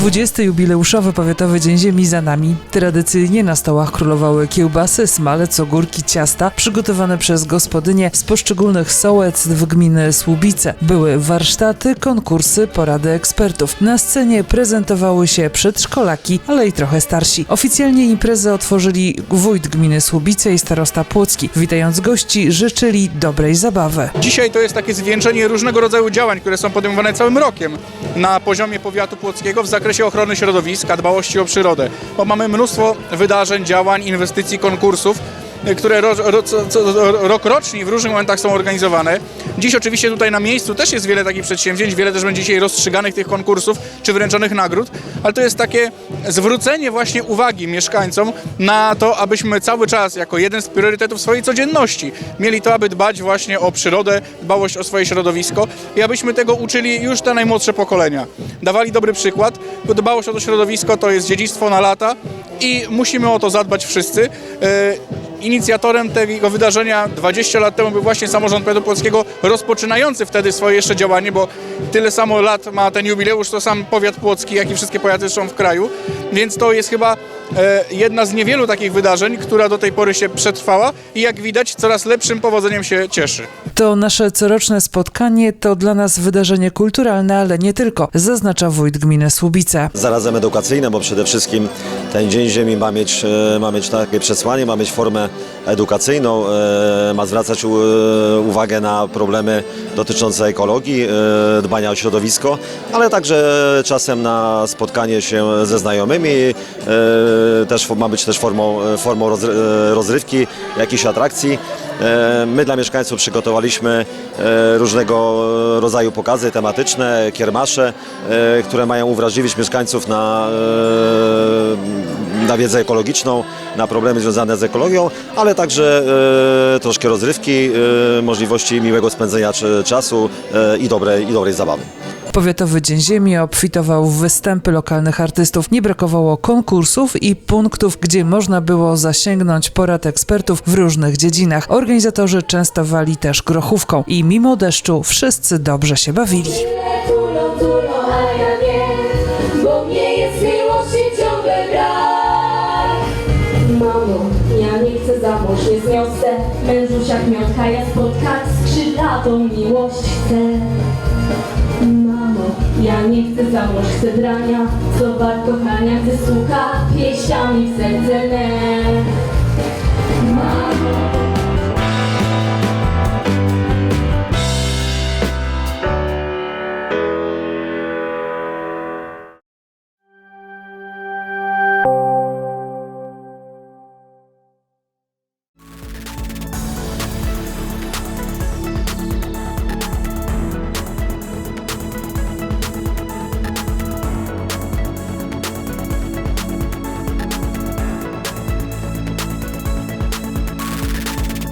20. jubileuszowy Powiatowy Dzień Ziemi za nami. Tradycyjnie na stołach królowały kiełbasy, smalec, ogórki, ciasta przygotowane przez gospodynie z poszczególnych sołectw gminy Słubice. Były warsztaty, konkursy, porady ekspertów. Na scenie prezentowały się przedszkolaki, ale i trochę starsi. Oficjalnie imprezę otworzyli wójt gminy Słubice i starosta Płocki. Witając gości, życzyli dobrej zabawy. Dzisiaj to jest takie zwieńczenie różnego rodzaju działań, które są podejmowane całym rokiem na poziomie powiatu płockiego w zakresie ochrony środowiska, dbałości o przyrodę, bo mamy mnóstwo wydarzeń, działań, inwestycji, konkursów, y, które ro, ro, w różnych momentach są organizowane. Dziś oczywiście tutaj na miejscu też jest wiele takich przedsięwzięć, wiele też będzie dzisiaj rozstrzyganych tych konkursów czy wręczonych nagród, ale to jest takie zwrócenie właśnie uwagi mieszkańcom na to, abyśmy cały czas jako jeden z priorytetów swojej codzienności mieli to, aby dbać właśnie o przyrodę, dbałość o swoje środowisko i abyśmy tego uczyli już te najmłodsze pokolenia. Dawali dobry przykład, dbałość o to środowisko to jest dziedzictwo na lata i musimy o to zadbać wszyscy. E, Inicjatorem tego wydarzenia 20 lat temu był właśnie samorząd powiatu rozpoczynający wtedy swoje jeszcze działanie, bo tyle samo lat ma ten jubileusz, to sam powiat płocki, jak i wszystkie powiaty zresztą w kraju, więc to jest chyba jedna z niewielu takich wydarzeń, która do tej pory się przetrwała i jak widać coraz lepszym powodzeniem się cieszy. To nasze coroczne spotkanie to dla nas wydarzenie kulturalne, ale nie tylko, zaznacza wójt gminy Słubice. zarazem edukacyjne, bo przede wszystkim ten Dzień Ziemi ma mieć, e, ma mieć takie przesłanie, ma mieć formę edukacyjną, e, ma zwracać uwagę na problemy dotyczące ekologii, e, dbania o środowisko, ale także czasem na spotkanie się ze znajomymi, e, też ma być też formą, formą rozry- e, rozrywki, jakiejś atrakcji. My dla mieszkańców przygotowaliśmy różnego rodzaju pokazy tematyczne, kiermasze, które mają uwrażliwić mieszkańców na, na wiedzę ekologiczną, na problemy związane z ekologią, ale także e, troszkę rozrywki, e, możliwości miłego spędzenia czy- czasu e, i dobrej, i dobrej zabawy. Powiatowy Dzień Ziemi obfitował w występy lokalnych artystów. Nie brakowało konkursów i punktów, gdzie można było zasięgnąć porad ekspertów w różnych dziedzinach. Organizatorzy częstowali też grochówką i mimo deszczu wszyscy dobrze się bawili. Tulą, tulą, za mąż, nie zniosę mężusia kmiotka, ja spotkać skrzydlatą miłość chcę. Mamo, ja nie chcę za mąż, chcę drania, co kochania, chcę słucha pieśniami w serce me.